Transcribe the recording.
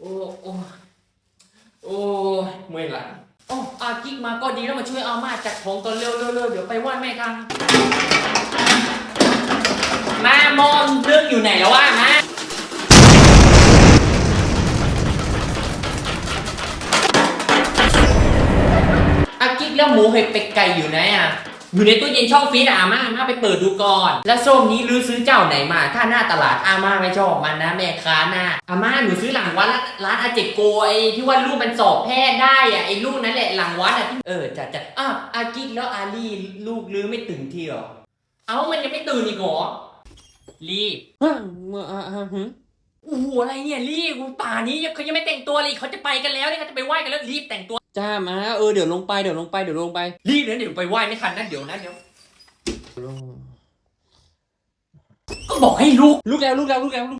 โอ้โอ้โอ้เมื่อยหลังอ้อากิ๊กมาก็ดีแล้วมาช่วยเอามาจัดของตอนเร็วเร็วเร็วเดี๋ยวไปไหว้แม่กันมามอมเรื่องอยู่ไหนแล้ววะมาอากิ๊กแล้วหมูเห็ดเป็ดไก่อยู่ไหนอะ อยู่ในตู้เย็นช่องฟรีซอะอาม่าอาม่าไปเปิดดูก่อน แล้วส้มนี้ลือซื้อเจ้าไหนมา ถ้าหน้าตลาดอาม่าไม่ชอบมันนะแม่ค้าหน้าอาม่าหนูซื้อหลังวัดร้านร้านอาเจโกไอที่ว่าลูกมันสอบแพทย์ได้อะไอลูกนั้นแหละหลังวัดอะที่เออจัดจัดอ้าวอากิกแล้วอาลี่ลูกลือไม่ตื่นทีหรอเอ้ามันยังไม่ตื่นอีกเหรอรีบฮะอ่าฮะฮึโอ้โหอะไรเนี่ยรีบป่านี้ยังเขายังไม่แต่งตัวเลยเขาจะไปกันแล้วเนี่ยเขาจะไปไหว้กันแล้วรีบแต่งตัว จ้ามาเออเดี๋ยวลงไปเดี๋ยวลงไปเดี๋ยวลงไป รีบเลยเดี๋ยวไปไหว้ไม่ทันนะเดี๋ยวนะเดี๋ยวก็บอกให้ลุกลุกแล้วลุกแล้วลุกแล้วลุก